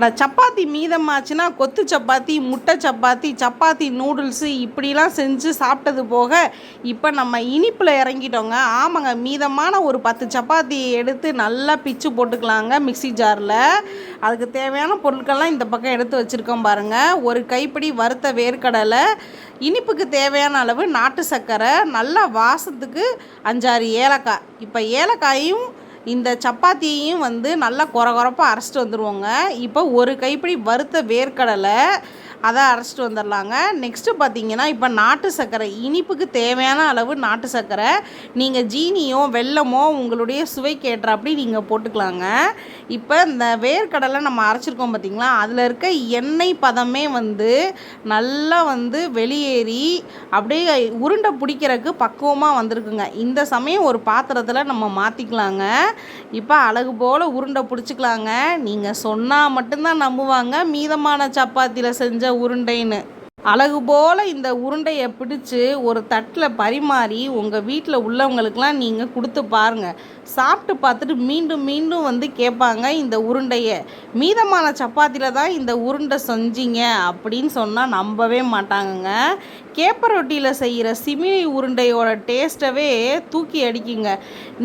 அட சப்பாத்தி மீதமாச்சுன்னா கொத்து சப்பாத்தி முட்டை சப்பாத்தி சப்பாத்தி நூடுல்ஸு இப்படிலாம் செஞ்சு சாப்பிட்டது போக இப்போ நம்ம இனிப்பில் இறங்கிட்டோங்க. ஆமாங்க மீதமான ஒரு பத்து சப்பாத்தி எடுத்து நல்லா பிச்சு போட்டுக்கலாங்க மிக்ஸி ஜாரில். அதுக்கு தேவையான பொருட்கள்லாம் இந்த பக்கம் எடுத்து வச்சுருக்கோம் பாருங்கள் ஒரு கைப்பிடி வறுத்த வேர்க்கடலை இனிப்புக்கு தேவையான அளவு நாட்டு சர்க்கரை நல்லா வாசத்துக்கு அஞ்சாறு ஏலக்காய். இப்போ ஏலக்காயும் இந்த சப்பாத்தியையும் வந்து நல்லா குற குறப்பாக அரைச்சிட்டு வந்துடுவோங்க இப்போ ஒரு கைப்பிடி வறுத்த வேர்க்கடலை அதை அரைச்சிட்டு வந்துடலாங்க நெக்ஸ்ட்டு பார்த்தீங்கன்னா இப்போ நாட்டு சர்க்கரை இனிப்புக்கு தேவையான அளவு நாட்டு சர்க்கரை. நீங்கள் ஜீனியோ வெல்லமோ உங்களுடைய சுவைக்கு ஏற்றாப்படி நீங்கள் போட்டுக்கலாங்க. இப்போ இந்த வேர்க்கடலை நம்ம அரைச்சிருக்கோம் பார்த்தீங்களா அதில் இருக்க எண்ணெய் பதமே வந்து நல்லா வந்து வெளியேறி அப்படியே உருண்டை பிடிக்கிறதுக்கு பக்குவமாக வந்திருக்குங்க. இந்த சமயம் ஒரு பாத்திரத்தில் நம்ம மாற்றிக்கலாங்க இப்போ அழகு போல் உருண்டை பிடிச்சிக்கலாங்க. நீங்கள் சொன்னால் மட்டும்தான் நம்புவாங்க. மீதமான சப்பாத்தியில் செஞ்ச உருண்டைன்னு. அழகு போல் இந்த உருண்டையை பிடிச்சி ஒரு தட்டில் பரிமாறி உங்கள் வீட்டில் உள்ளவங்களுக்கெலாம் நீங்கள் கொடுத்து பாருங்கள் சாப்பிட்டு பார்த்துட்டு மீண்டும் மீண்டும் வந்து கேட்பாங்க இந்த உருண்டையை. மீதமான சப்பாத்தியில் தான் இந்த உருண்டை செஞ்சீங்க அப்படின்னு சொன்னால் நம்பவே மாட்டாங்கங்க. கேப்ப ரொட்டியில் செய்கிற சிமிலி உருண்டையோட டேஸ்ட்டவே தூக்கி அடிக்குங்க.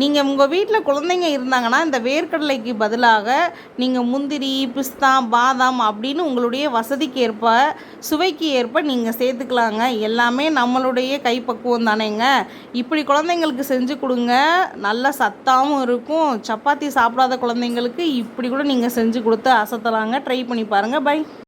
நீங்கள் உங்கள் வீட்டில் குழந்தைங்க இருந்தாங்கன்னா இந்த வேர்க்கடலைக்கு பதிலாக நீங்கள் முந்திரி பிஸ்தா பாதாம் அப்படின்னு உங்களுடைய வசதிக்கு ஏற்ப சுவைக்கு ஏற்ப நீங்கள் சேர்த்துக்கலாங்க. எல்லாமே நம்மளுடைய கைப்பக்குவம் தானேங்க. இப்படி குழந்தைங்களுக்கு செஞ்சு கொடுங்க. நல்ல சத்தாகவும் இருக்கும். சப்பாத்தி சாப்பிடாத குழந்தைங்களுக்கு இப்படி கூட நீங்கள் செஞ்சு கொடுத்து அசத்தலாங்க. ட்ரை பண்ணி பாருங்கள் பை